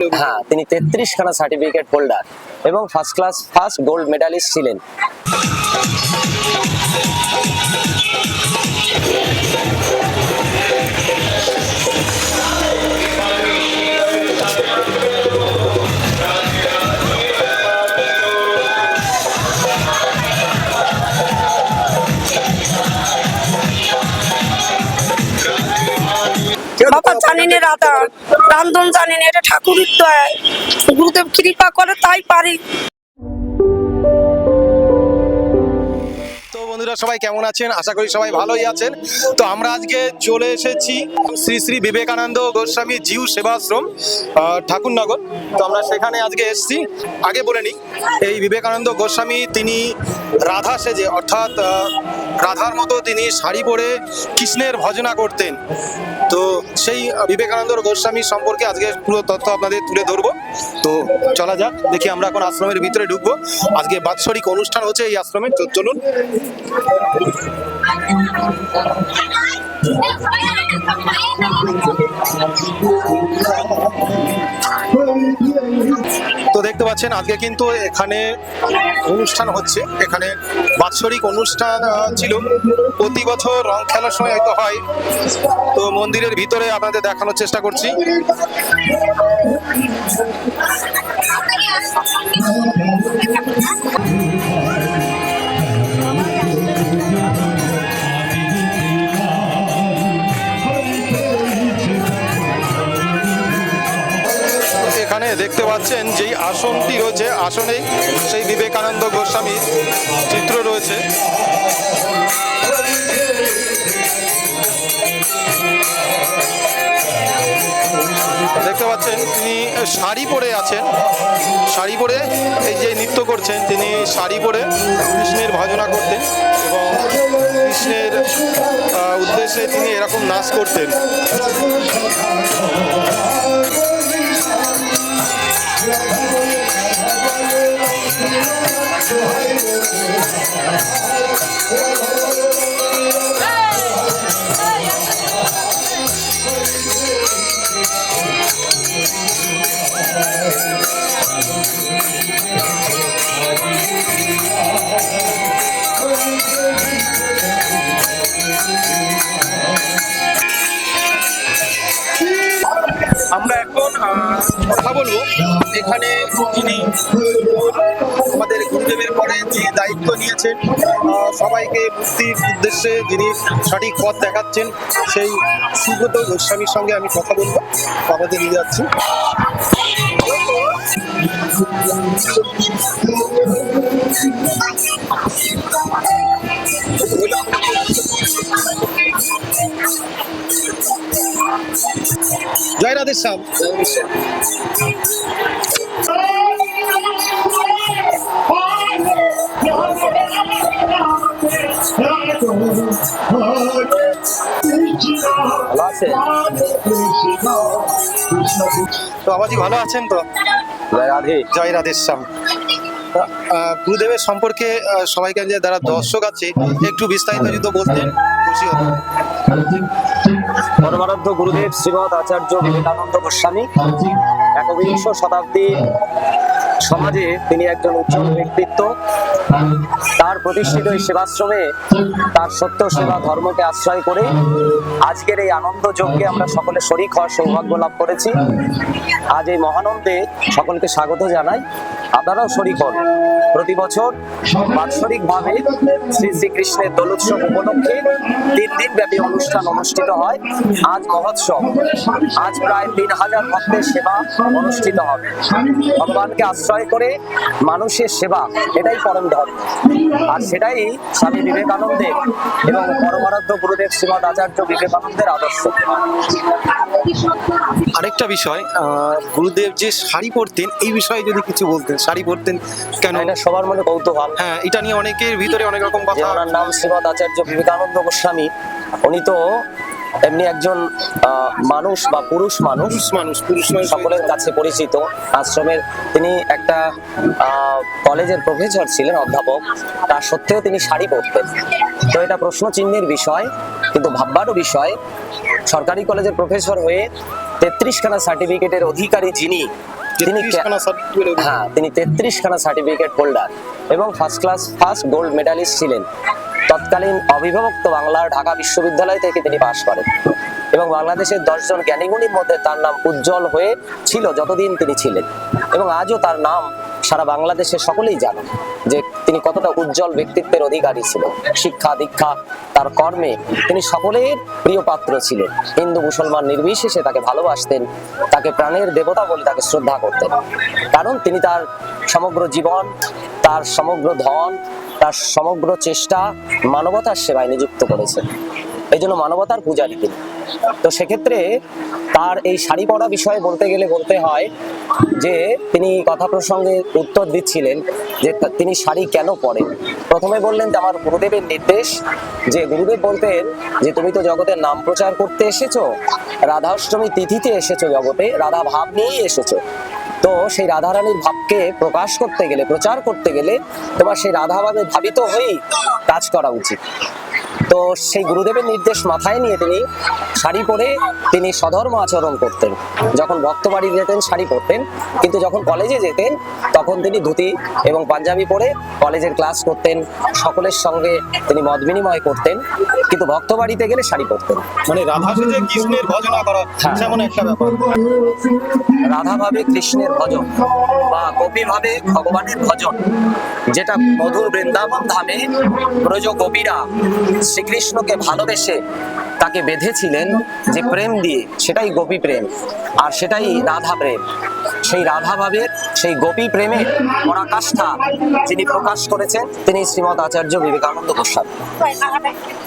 হ্যাঁ তিনি তেত্রিশ খানা সার্টিফিকেট হোল্ডার এবং first class first gold medallist ছিলেন। বাবা জানেন রাধা রান্ধন জানেন, এটা ঠাকুরের দয়ায় গুরুদেব কৃপা করে তাই পারি। বন্ধুরা, সবাই কেমন আছেন? আশা করি সবাই ভালোই আছেন। তো আমরা আজকে চলে এসেছি শ্রী শ্রী বিবেকানন্দ গোস্বামী জিউ সেবাশ্রম ঠাকুরনগর। তো আমরা সেখানে আজকে এসেছি। আগে বলে নিই, এই বিবেকানন্দ গোস্বামী, তিনি রাধা সেজে, অর্থাৎ রাধার মতো তিনি শাড়ি পরে কৃষ্ণের ভজনা করতেন। তো সেই বিবেকানন্দ গোস্বামী সম্পর্কে আজকে পুরো তথ্য আপনাদের তুলে ধরবো। তো চলা যাক, দেখি আমরা এখন আশ্রমের ভিতরে ঢুকবো। আজকে বাৎসরিক অনুষ্ঠান হচ্ছে এই আশ্রমে চলুন। তো দেখতে পাচ্ছেন, আজকে কিন্তু এখানে অনুষ্ঠান হচ্ছে। এখানে বাৎসরিক অনুষ্ঠান ছিল। প্রতি বছর রং খেলার সময় হয়তো হয়। তো মন্দিরের ভিতরে আপনাদের দেখানোর চেষ্টা করছি। Thank দেখতে পাচ্ছেন যেই আসনটি রয়েছে, আসনেই সেই বিবেকানন্দ গোস্বামীর চিত্র রয়েছে। দেখতে পাচ্ছেন, তিনি শাড়ি পরে আছেন। শাড়ি পরে এই যে নৃত্য করছেন, তিনি শাড়ি পরে কৃষ্ণের ভজনা করতেন এবং কৃষ্ণের উদ্দেশ্যে তিনি এরকম নাচ করতেন। আমরা এখন কথা বলব। এখানে যিনি দায়িত্ব সবাইকে মুক্তির উদ্দেশ্যে যিনি সঠিক পথ দেখাচ্ছেন, সেই সুব্রত গোস্বামীর সঙ্গে আমি কথা বলব। আমাদের নিয়ে যাচ্ছি। জয় রাধে আছেন? তো বাবাজি ভালো আছেন তো? জয় রাধে। জয় রাধেশ্যাম। গুরুদেবের সম্পর্কে সবাইকে যে যারা দর্শক আছে একটু বিস্তারিত যদি বলতেন খুশি হতো পরমারাধ্য গুরুদেব শ্রীমৎ আচার্য বিবেকানন্দ গোস্বামী একবিংশ শতাব্দী সমাজে তিনি একজন উজ্জ্বল ব্যক্তিত্ব। তার প্রতিষ্ঠিত এই সেবাশ্রমে তার সত্য সেবা ধর্মকে আশ্রয় করে আজকের এই আনন্দ যজ্ঞে আমরা সকলে শরিক হওয়ার সৌভাগ্য লাভ করেছি। আজ এই মহানন্দে সকলকে স্বাগত জানাই। আপনারাও শরিক হন। প্রতি বছর বাৎসরিক ভাবে শ্রী শ্রীকৃষ্ণের দোলোৎসব উপলক্ষে তিন দিন ব্যাপী অনুষ্ঠান অনুষ্ঠিত হয়। আজ মহোৎসব। আজ প্রায় তিন হাজার ভক্তের সেবা অনুষ্ঠিত হবে। ভগবানকে আশ্রয় করে মানুষের সেবা, এটাই পরম ধর্ম। আর সেটাই স্বামী বিবেকানন্দের এবং পরমারাধ্য গুরুদেব শ্রীমদ আচার্য বিবেকানন্দের আদর্শ। আরেকটা বিষয় গুরুদেব যে শাড়ি পরতেন, এই বিষয়ে যদি কিছু বলতেন। শাড়ি পরতেন কেন? এটা সবার মনে কৌতূহল। হ্যাঁ এটা নিয়ে অনেকের ভিতরে অনেক রকম কথা ওনার নাম শ্রীমদ আচার্য বিবেকানন্দ গোস্বামী উনি তো এমনি একজন মানুষ বা পুরুষ মানুষ মানুষ পুরুষ সকলের কাছে পরিচিত। আশ্রমের তিনি একটা কলেজের প্রফেসর ছিলেন অধ্যাপক। তা সত্ত্বেও তিনি শাড়ি পরতেন। তো এটা প্রশ্ন চিহ্নের বিষয় কিন্তু ভাববারও বিষয়। সরকারি কলেজের প্রফেসর হয়ে তেত্রিশ খানা সার্টিফিকেটের অধিকারী যিনি তিনি হ্যাঁ তিনি তেত্রিশ খানা সার্টিফিকেট হোল্ডার এবং first class first gold medallist ছিলেন। তৎকালীন অবিভক্ত বাংলার ঢাকা বিশ্ববিদ্যালয় থেকে তিনি পাশ করেন। এবং বাংলাদেশের দশজন জ্ঞানীগুণীর মধ্যে তার নাম উজ্জ্বল হয়ে ছিল যতদিন তিনি ছিলেন। এবং আজও তার নাম সারা বাংলাদেশের সকলেই জানেন যে তিনি কতটা উজ্জ্বল ব্যক্তিত্বের অধিকারী ছিল। শিক্ষা, দীক্ষা, তার কর্মে তিনি সকলের প্রিয় পাত্র ছিলেন। হিন্দু, মুসলমান নির্বিশেষে তাকে ভালোবাসতেন, তাকে প্রাণের দেবতা বলে তাকে শ্রদ্ধা করতেন। কারণ তিনি তার সমগ্র জীবন, তার সমগ্র ধন, তার সমগ্র চেষ্টা মানবতার সেবায় নিযুক্ত করেছেন। এই জন্য মানবতার পূজারী তিনি। তো সেক্ষেত্রে তার এই শাড়ি পরা বিষয়ে বলতে গেলে বলতে হয় যে, তিনি কথা প্রসঙ্গে উত্তর দিচ্ছিলেন যে তিনি শাড়ি কেন পরেন? প্রথমে বললেন যে, আমার গুরুদেবের নির্দেশ যে, গুরুদেব বলতেন যে, তুমি তো জগতের নাম প্রচার করতে এসেছ, রাধাষ্টমী তিথিতে এসেছ জগতে, রাধা ভাব নিয়েই এসেছ। তো সেই রাধারানীর ভাবকে প্রকাশ করতে গেলে, প্রচার করতে গেলে তোমার সেই রাধাভাবে ভাবিত হয়েই কাজ করা উচিত। তো সেই গুরুদেবের নির্দেশ মাথায় নিয়ে তিনি শাড়ি পরে তিনি সধর্ম আচরণ করতেন। যখন ভক্ত বাড়ি যেতেন শাড়ি পরতেন। কিন্তু যখন কলেজে যেতেন তখন তিনি ধুতি এবং পাঞ্জাবি পরে কলেজের ক্লাস করতেন। সকলের সঙ্গে তিনি মত বিনিময় করতেন। কিন্তু ভক্ত বাড়িতে গেলে শাড়ি পরতেন। মানে রাধা সেজে কৃষ্ণের ভজনা করা হ্যাঁ। যেমন একটা ব্যাপার। রাধা ভাবে কৃষ্ণের ভজন বা গোপী ভাবে ভগবানের ভজন যেটা মধুর বৃন্দাবন ধামে ব্রজ গোপীরা শ্রীকৃষ্ণকে ভালোবেসে তাকে বেঁধেছিলেন যে প্রেম দিয়ে, সেটাই গোপী প্রেম। আর সেটাই রাধা প্রেম। সেই রাধা ভাবের, সেই গোপী প্রেমের পরাকাষ্ঠা যিনি প্রকাশ করেছেন, তিনি শ্রীমৎ আচার্য বিবেকানন্দ গোস্বামী।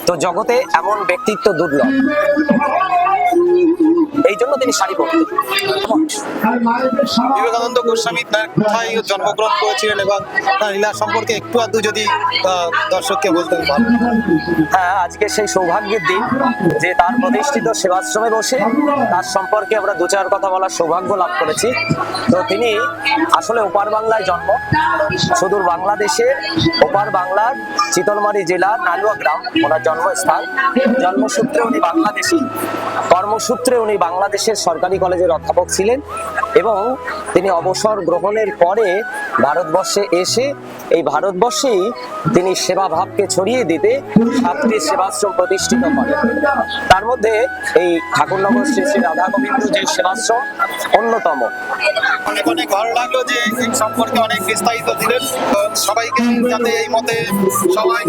তো জগতে এমন ব্যক্তিত্ব দুর্লভ। এই জন্য তিনি শাড়ি পরতেন বিবেকানন্দ গোস্বামী তার কোথায় জন্মগ্রহণ করেছিলেন এবং তার লীলা সম্পর্কে একটু আধটু যদি দর্শককে বলতেন হ্যাঁ আজকে সেই সৌভাগ্যের দিন যে তার প্রতিষ্ঠিত সেবাশ্রমে বসে তার সম্পর্কে আমরা দু চার কথা বলার সৌভাগ্য লাভ করেছি। তো তিনি আসলে ওপার বাংলায় জন্ম। সুদূর বাংলাদেশে ওপার বাংলার চিতলমারি জেলার নালুয়া গ্রাম। ওনার জন্মস্থান। জন্মসূত্রে উনি বাংলাদেশি। কর্মসূত্রে উনি বাংলাদেশের সরকারি কলেজের অধ্যাপক ছিলেন এবং তিনি অবসর গ্রহণের পরে ভারতবর্ষে এসে, এই ভারতবর্ষেই তিনি সেবা ভাবকে ছড়িয়ে দিতে সাতটি সেবাশ্রম প্রতিষ্ঠিত করেন। তার মধ্যে এই ঠাকুরনগর শ্রী শ্রী রাধা গোবিন্দ যে সেবাশ্রম অন্যতম। অনেক অনেক ভালো লাগল যে এই সম্পর্কে অনেক বিস্তারিত দিলেন সবাইকে যাতে এই মতে সবাই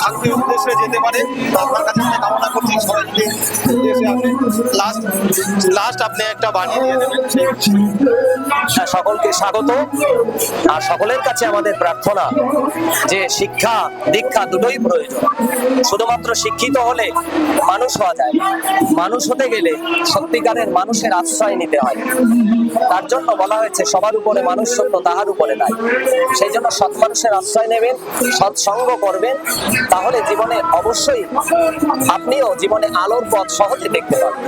ঠাকুরের উদ্দেশ্যে যেতে পারে। আপনার কাছে কামনা করছি সবাই লাস্ট লাস্ট আপনি একটা বানিয়ে দিয়ে দেবেন সকলকে স্বাগত। আর সকলের কাছে আমাদের প্রার্থনা যে শিক্ষা, দীক্ষা দুটোই প্রয়োজন। শুধুমাত্র শিক্ষিত হলে মানুষ হওয়া যায় মানুষ হতে গেলে সত্যিকারের মানুষের আশ্রয় নিতে হয়। তার জন্য বলা হয়েছে, সবার উপরে মানুষ সত্য, তাহার উপরে নাই। সেই জন্য সৎ মানুষের আশ্রয় নেবেন সৎসঙ্গ করবেন, তাহলে জীবনে অবশ্যই আপনিও জীবনে আলোর পথ সহজে দেখতে পাবেন।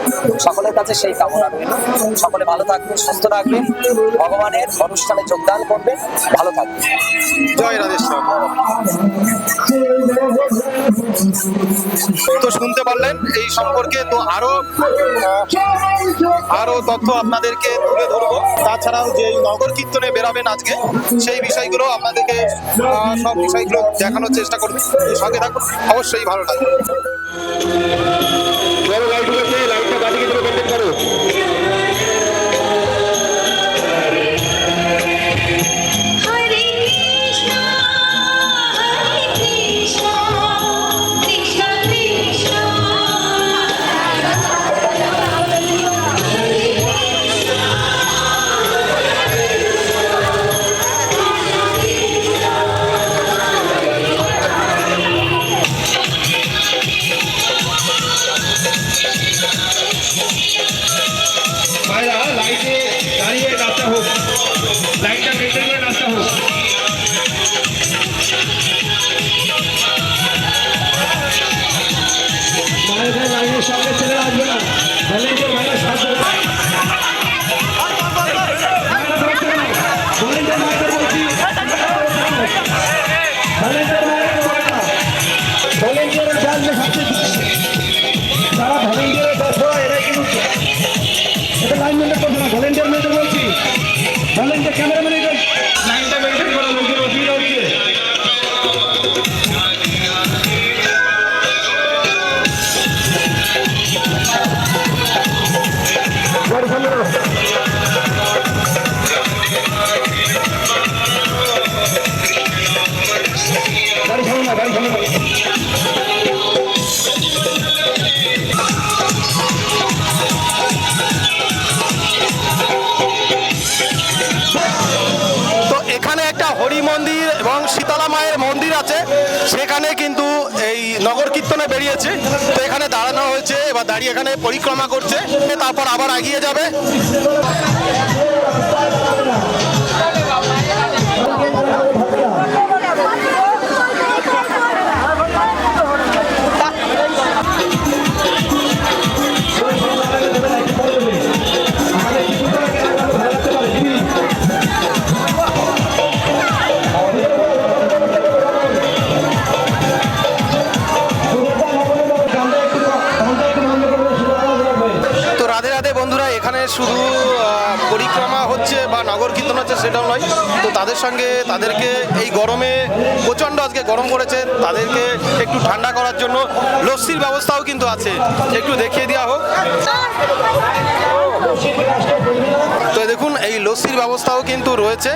সকলের কাছে সেই কামনা রইল। সকলে ভালো থাকবেন, সুস্থ রাখবেন ভগবানের অনুষ্ঠানে যোগদান করবেন। ভালো থাকবেন। জয় রাধেশ্বর তো শুনতে পারলেন এই সম্পর্কে, তো আরও আরও তথ্য আপনাদেরকে তুলে ধরবো। তাছাড়াও যে নগর কীর্তনে বেরাবেন আজকে, সেই বিষয়গুলো আপনাদেরকে সব বিষয়গুলো দেখানোর চেষ্টা করব। সঙ্গে থাকুন, অবশ্যই ভালো লাগবে। বলেন যে ক্যামেরাম্যান বেরিয়েছে তো এখানে দাঁড়ানো হয়েছে এবার দাঁড়িয়ে এখানে পরিক্রমা করছে তারপর আবার এগিয়ে যাবে। সেটাও নয়। তো তাদের সঙ্গে তাদেরকে এই গরমে প্রচণ্ড আজকে গরম পড়েছে, তাদেরকে একটু ঠান্ডা করার জন্য লস্যির ব্যবস্থাও কিন্তু আছে। একটু দেখিয়ে দেওয়া হোক। তো দেখুন, এই লস্যির ব্যবস্থাও কিন্তু রয়েছে।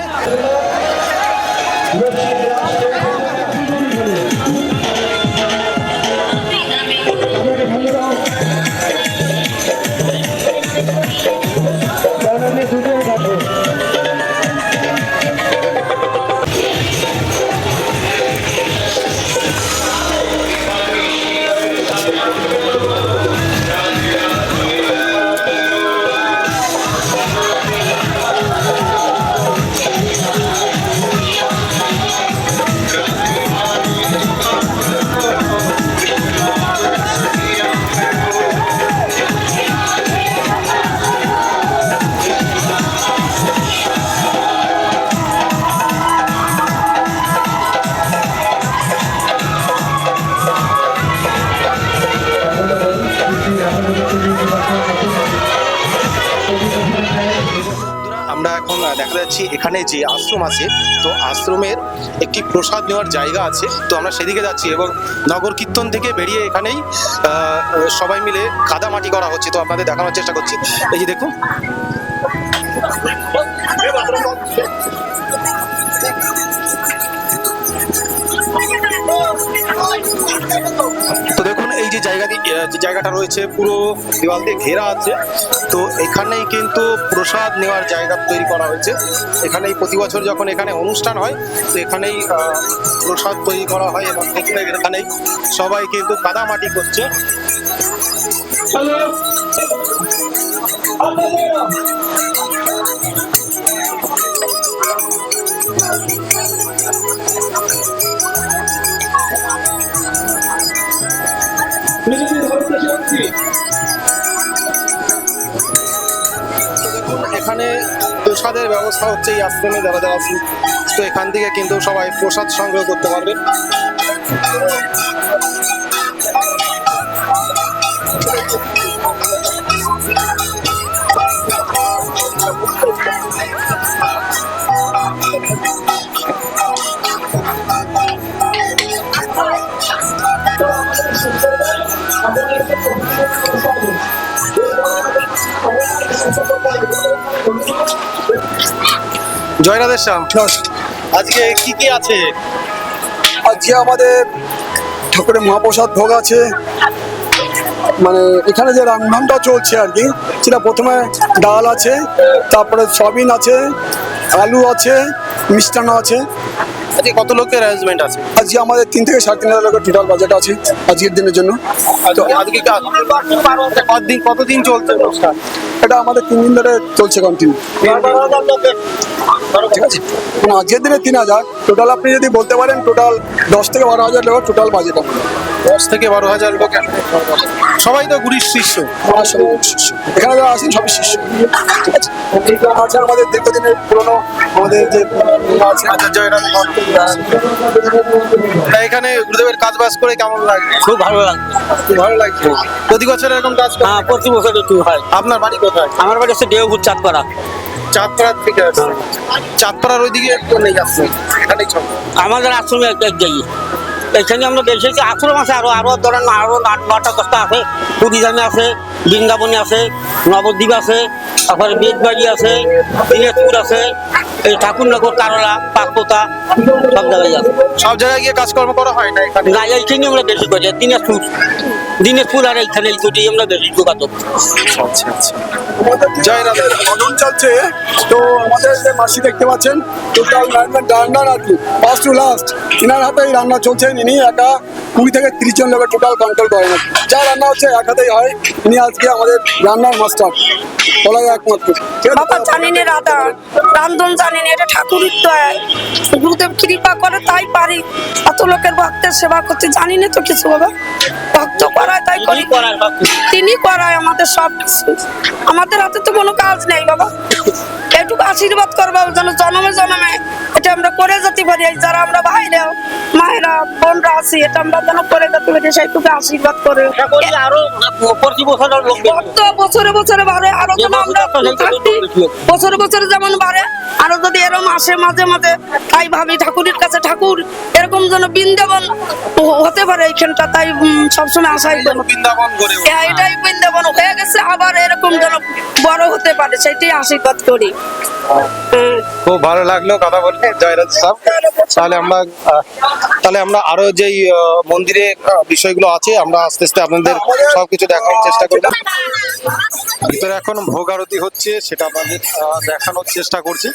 যে আশ্রম আছে, তো আশ্রমের একটি প্রসাদ নেওয়ার জায়গা আছে। তো আমরা সেদিকে যাচ্ছি এবং নগর কীর্তন থেকে বেরিয়ে এখানেই সবাই মিলে কাদা মাটি করা হচ্ছে। তো আপনাদের দেখানোর চেষ্টা করছি। এই যে দেখুন। তো দেখুন, এই যে জায়গা দিয়ে- যে জায়গাটা রয়েছে, পুরো দেওয়াল দিয়ে ঘেরা আছে। তো এখানেই কিন্তু প্রসাদ নেওয়ার জায়গা তৈরি করা হয়েছে। এখানেই প্রতি বছর যখন এখানে অনুষ্ঠান হয়, তো এখানেই প্রসাদ তৈরি করা হয় এবং এখানে এখানেই সবাই কিন্তু কাদামাটি করছে। তো দেখুন এখানে প্রসাদের ব্যবস্থা হচ্ছে এই আশ্রমে যারা যারা আছে তো এখান থেকে কিন্তু সবাই প্রসাদ সংগ্রহ করতে পারবে জয় রাধের শ্যাম আজকে কি কি আছে? আজকে আমাদের ঠাকুরের মহাপ্রসাদ ভোগ আছে। মানে এখানে যে রান্নাটা চলছে আর কি, সেটা প্রথমে ডাল আছে, তারপরে সয়াবিন আছে, আলু আছে, মিষ্টান্ন আছে। আজকে কত লোকের অ্যারেঞ্জমেন্ট আছে? আজকে আমাদের তিন থেকে সাড়ে তিন হাজার লোকের টোটাল বাজেট আছে আজকের দিনের জন্য। আজকে কা- কতদিন কতদিন চলছে অনুষ্ঠান? এটা আমাদের তিন দিন ধরে চলছে কন্টিনিউ ঠিক আছে? মানে আজকের দিনে তিন হাজার। টোটাল আপনি যদি বলতে পারেন টোটাল দশ থেকে বারো হাজার টাকা টোটাল বাজেট আমাদের দশ থেকে বারো হাজার লোক সবাই তো গুরির শিষ্য। শিষ্য। এখানে যারা আছেন সবই শিষ্য। ঠিক আছে? আছে আমাদের দীর্ঘদিনের পুরনো আমাদের যে আছে। আচ্ছা তা এখানে গুরুদেবের কাজ বাজ করে কেমন লাগে? খুব ভালো লাগছে খুব ভালো লাগছে প্রতি বছর এরকম কাজ হ্যাঁ প্রতি বছর একটু হয়। আপনার বাড়ি কোথায়? আমার বাড়ি হচ্ছে দেওপুর চাঁদপাড়া। চাঁদপাড়ার থেকে আসছে। চাঁদপাড়ার ওইদিকে একটু নেই আসছে আমাদের আশ্রমে এক এক জায়গায় এখানে আমরা দেখেছি আশ্রম আছে আরও আরও ধরেন আরও আট- নটা দশটা আছে। পুরীধামে আছে বৃন্দাবনে আছে নবদ্বীপ আছে তারপরে বেদবাড়ি আছে দিনাজপুর আছে এই ঠাকুরনগর কারলা পাকপোতা সব জায়গায় আছে সব জায়গায় গিয়ে কাজকর্ম করা হয় না এখানে? না এইখানে আমরা বেশি করি দিনাজপুর। দিনাজপুর আর এইখানে এই দুটি আমরা বেশি যোগাযোগ আচ্ছা আচ্ছা। আমাদের যে জয় রাধা। চলছে। তো আমাদের যে মাসি দেখতে পাচ্ছেন টোটাল রান্নার আর কি ফার্স্ট টু লাস্ট হাতেই রান্না চলছে ইনি একা কুড়ি থেকে তিরিশ জন লোকের টোটাল কন্ট্রোল করেন। যা রান্না হচ্ছে এক হাতেই হয়। ইনি আজকে আমাদের রান্নার মাস্টার বলাই একমাত্র। বাবা জানি রাধা। রান্ধন জানি এটা ঠাকুরের গুরুদেব কৃপা করে তাই পারি। এত লোকের ভক্তের সেবা করতে জানি না তো কিছু বাবা? ভক্ত করায় তাই করি। তিনি করায় আমাদের সব কিছু। আমাদের হাতে তো কোনো কাজ নেই বাবা। এটুকু আশীর্বাদ করব যেন জনমে জনমে এটা আমরা করে যেতে পারি যারা আমরা ভাইরা মায়েরা বোনরা আছি এটা আমরা যেন করে যেতে পারি সেইটুকু আশীর্বাদ করে। আরও বছর বছরে বছরে বাড়ে আরও যেন আমরা বছরে বছরে যেমন বাড়ে আরও যদি এরকম আসে মাঝে মাঝে তাই ভাবি ঠাকুরের কাছে ঠাকুর এরকম যেন বৃন্দাবন হতে পারে এইখানটা তাই সবসময় আশাই বৃন্দাবন করে হ্যাঁ, এটাই বৃন্দাবন। হয়ে গেছে আবার এরকম যেন বড় হতে পারে সেটাই আশীর্বাদ করি। হুম। খুব ভালো লাগল কথা বলে। জয়রাজ সাহেব। তাহলে আমরা তাহলে আমরা আরও যেই মন্দিরে বিষয়গুলো আছে, আমরা আস্তে আস্তে আপনাদের সবকিছু দেখানোর চেষ্টা করব। ভিতরে এখন ভোগ আরতি হচ্ছে, সেটা আপনাদের দেখানোর চেষ্টা করছি।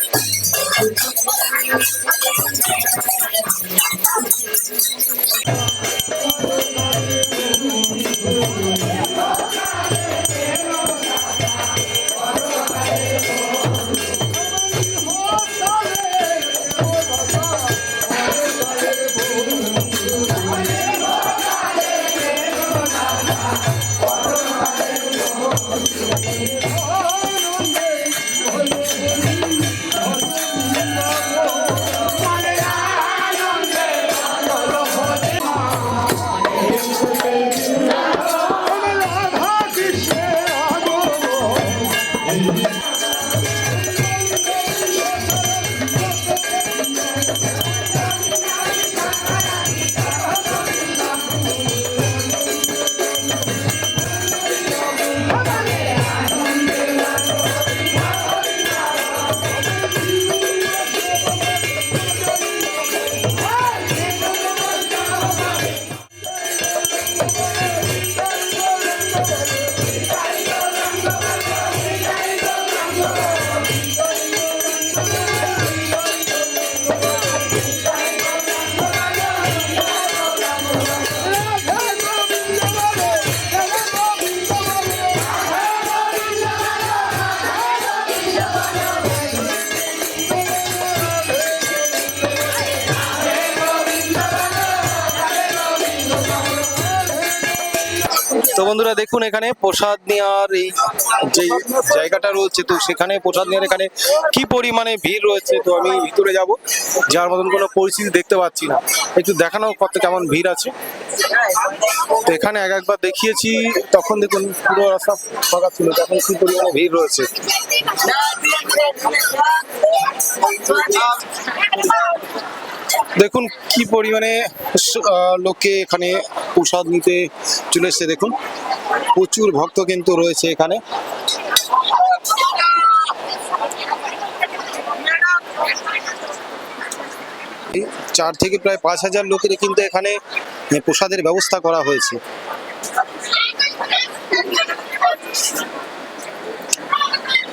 তো বন্ধুরা দেখুন এখানে প্রসাদ নেওয়ার এই যে জায়গাটা রয়েছে, তো সেখানে প্রসাদ নেওয়ার এখানে কি পরিমাণে ভিড় রয়েছে, তো আমি ভিতরে যাব। যার মতন কোনো পরিস্থিতি দেখতে পাচ্ছি না। একটু দেখানো কত কেমন ভিড় আছে। তো এখানে এক একবার দেখিয়েছি, তখন দেখুন পুরো রাস্তা ফাঁকা ছিল তখন কি পরিমাণে ভিড় রয়েছে। দেখুন, কি পরিমাণে লোকে এখানে প্রসাদ নিতে চলে এসছে, দেখুন। প্রচুর ভক্ত কিন্তু রয়েছে এখানে। চার থেকে প্রায় পাঁচ হাজার লোকের কিন্তু এখানে প্রসাদের ব্যবস্থা করা হয়েছে।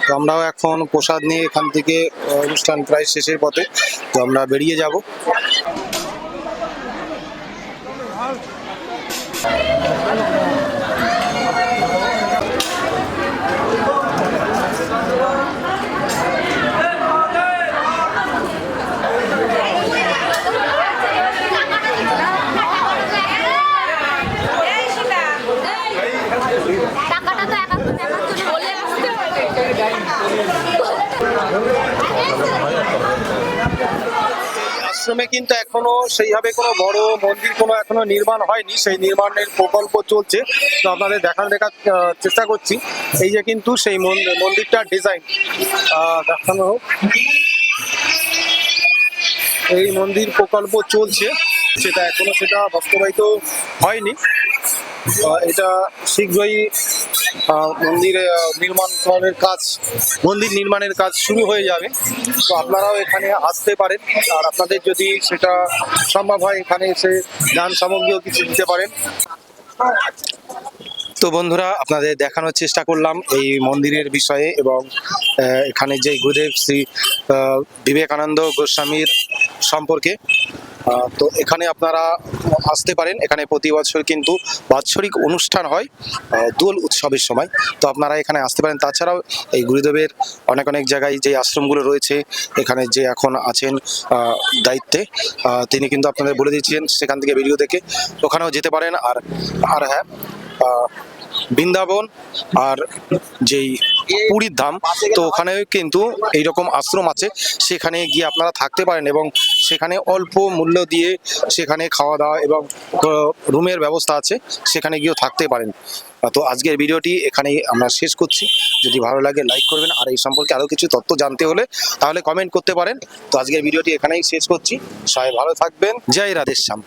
আমরাও এখন প্রসাদ নিয়ে এখান থেকে অনুষ্ঠান প্রায় শেষের পথে তো আমরা বেরিয়ে যাব। আশ্রমে কিন্তু এখনও সেইভাবে কোনো বড় মন্দির কোনো এখনও নির্মাণ হয়নি, সেই নির্মাণের প্রকল্প চলছে। তো আপনাদের দেখানো দেখার চেষ্টা করছি। এই যে কিন্তু সেই মন- মন্দিরটার ডিজাইন দেখানো হোক। এই মন্দির প্রকল্প চলছে। সেটা এখনও সেটা বাস্তবায়িত হয়নি। এটা শীঘ্রই মন্দিরে নির্মাণ করার কাজ, মন্দির নির্মাণের কাজ শুরু হয়ে যাবে। তো আপনারাও এখানে আসতে পারেন। আর আপনাদের যদি সেটা সম্ভব হয়, এখানে এসে যান সামগ্রীও কিছু দিতে পারেন। তো বন্ধুরা, আপনাদের দেখানোর চেষ্টা করলাম এই মন্দিরের বিষয়ে এবং এখানে যে গুরুদেব শ্রী বিবেকানন্দ গোস্বামীর সম্পর্কে। তো এখানে আপনারা আসতে পারেন। এখানে প্রতি বছর কিন্তু বাৎসরিক অনুষ্ঠান হয় দোল উৎসবের সময়। তো আপনারা এখানে আসতে পারেন। তাছাড়াও এই গুরুদেবের অনেক অনেক জায়গায় যে আশ্রমগুলো রয়েছে, এখানে যে এখন আছেন দায়িত্বে তিনি কিন্তু আপনাদের বলে দিচ্ছেন সেখান থেকে ভিডিও দেখে ওখানেও যেতে পারেন। আর আর হ্যাঁ বৃন্দাবন আর যেই পুরীর ধাম, তো ওখানে কিন্তু এইরকম আশ্রম আছে। সেখানে গিয়ে আপনারা থাকতে পারেন এবং সেখানে অল্প মূল্য দিয়ে সেখানে খাওয়া দাওয়া এবং রুমের ব্যবস্থা আছে, সেখানে গিয়েও থাকতে পারেন। তো আজকের ভিডিওটি এখানেই আমরা শেষ করছি। যদি ভালো লাগে লাইক করবেন আর এই সম্পর্কে আরও কিছু তথ্য জানতে হলে তাহলে কমেন্ট করতে পারেন। তো আজকের ভিডিওটি এখানেই শেষ করছি। সবাই ভালো থাকবেন। জয় রাধেশ্যাম।